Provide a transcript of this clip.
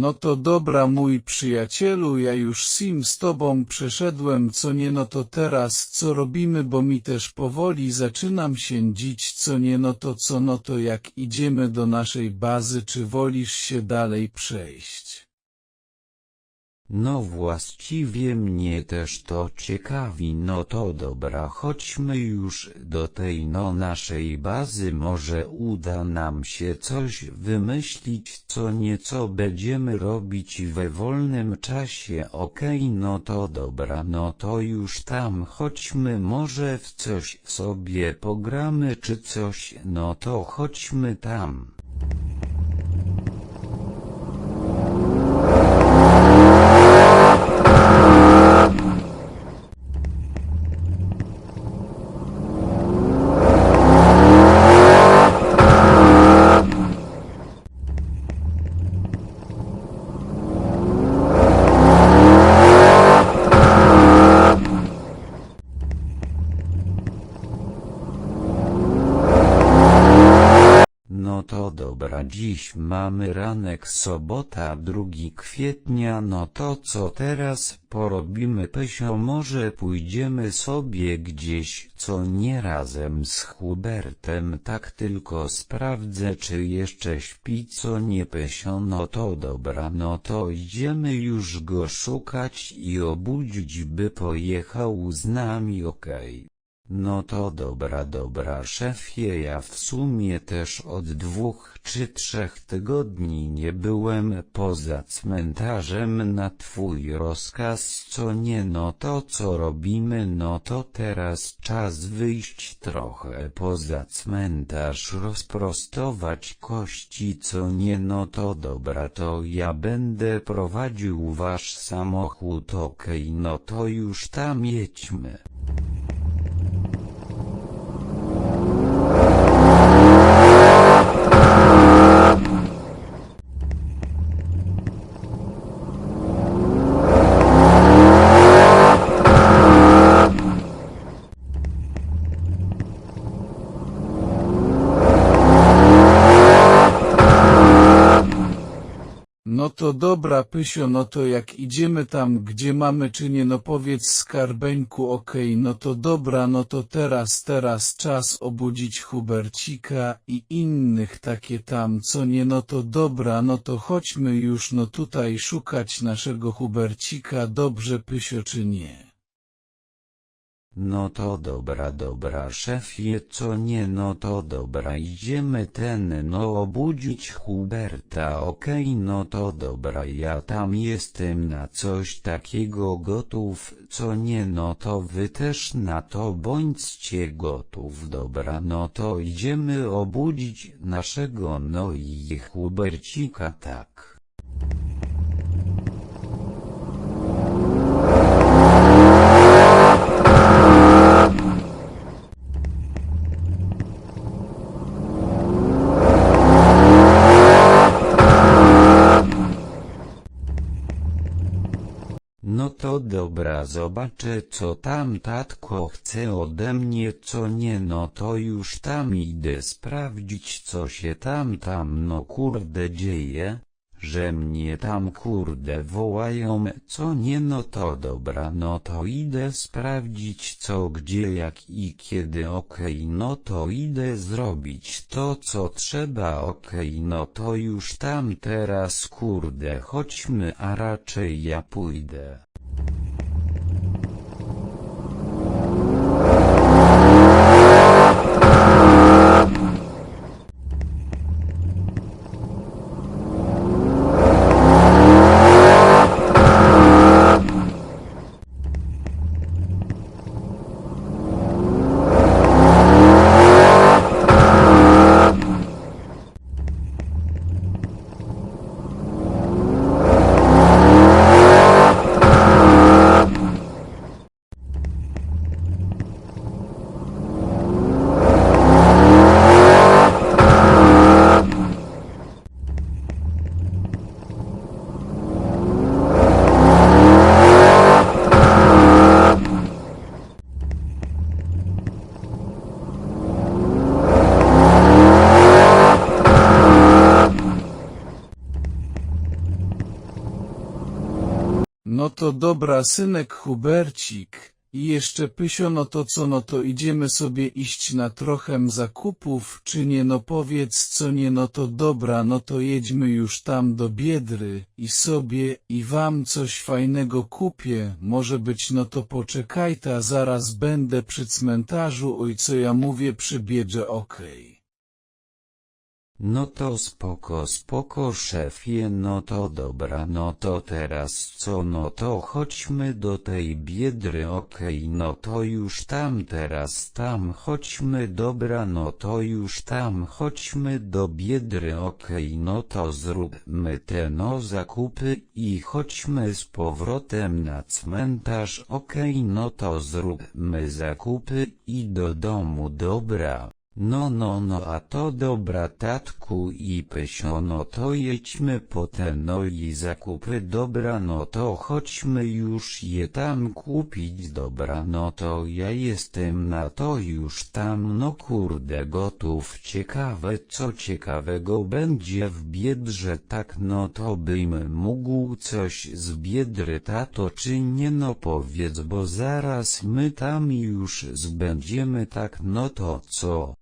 No to dobra mój przyjacielu, ja już sim z tobą przeszedłem, co nie no to teraz co robimy, bo mi też powoli zaczynam się dzić, co nie no to co no to jak idziemy do naszej bazy, czy wolisz się dalej przejść? No właściwie mnie też to ciekawi, no to dobra, chodźmy już do tej no naszej bazy, może uda nam się coś wymyślić, co nieco będziemy robić we wolnym czasie, okej, no to dobra, no to już tam chodźmy, może w coś sobie pogramy czy coś, no to chodźmy tam. No to dobra, dziś mamy ranek sobota 2 kwietnia, no to co teraz porobimy Pysio, może pójdziemy sobie gdzieś, co nie razem z Hubertem, tak tylko sprawdzę czy jeszcze śpi, co nie Pysio, no to dobra, no to idziemy już go szukać i obudzić, by pojechał z nami, okej. No to dobra, dobra szefie, ja w sumie też od dwóch czy trzech tygodni nie byłem poza cmentarzem na twój rozkaz, co nie no to co robimy, no to teraz czas wyjść trochę poza cmentarz, rozprostować kości, co nie no to dobra, to ja będę prowadził wasz samochód, okej, no to już tam jedźmy. No to dobra Pysio, no to jak idziemy tam, gdzie mamy czy nie, no powiedz skarbeńku, okej, no to dobra, no to teraz, teraz czas obudzić Hubercika i innych takie tam, co nie, no to dobra, no to chodźmy już, no tutaj szukać naszego Hubercika, dobrze Pysio czy nie? No to dobra, dobra szefie, co nie, no to dobra, idziemy ten, no obudzić Huberta, okej, no to dobra, ja tam jestem na coś takiego gotów, co nie, no to wy też na to bądźcie gotów, dobra, no to idziemy obudzić naszego, no i Hubercika, tak. No to zobaczę co tam tatko chce ode mnie, co nie, no to już tam idę sprawdzić co się tam tam no kurde dzieje, że mnie tam kurde wołają, co nie, no to dobra, no to idę sprawdzić co gdzie jak i kiedy, okej, no to idę zrobić to co trzeba, okej, no to już tam teraz kurde chodźmy, a raczej ja pójdę. No to dobra synek Hubercik. I jeszcze Pysio no to co no to idziemy sobie iść na trochem zakupów, czy nie no powiedz co nie no to dobra no to jedźmy już tam do Biedry i sobie i wam coś fajnego kupię, może być no to poczekajta zaraz będę przy cmentarzu oj co ja mówię przy Biedrze okej. No to spoko spoko szefie no to dobra no to teraz co no to chodźmy do tej biedry okej no to już tam teraz tam chodźmy dobra no to już tam chodźmy do biedry okej no to zróbmy te no zakupy i chodźmy z powrotem na cmentarz okej no to zróbmy zakupy i do domu dobra. No no no a to dobra tatku i pysio no to jedźmy po te no i zakupy dobra no to chodźmy już je tam kupić dobra no to ja jestem na to już tam no kurde gotów ciekawe co ciekawego będzie w biedrze tak no to bym mógł coś z biedry tato czy nie no powiedz bo zaraz my tam już zbędziemy tak no to co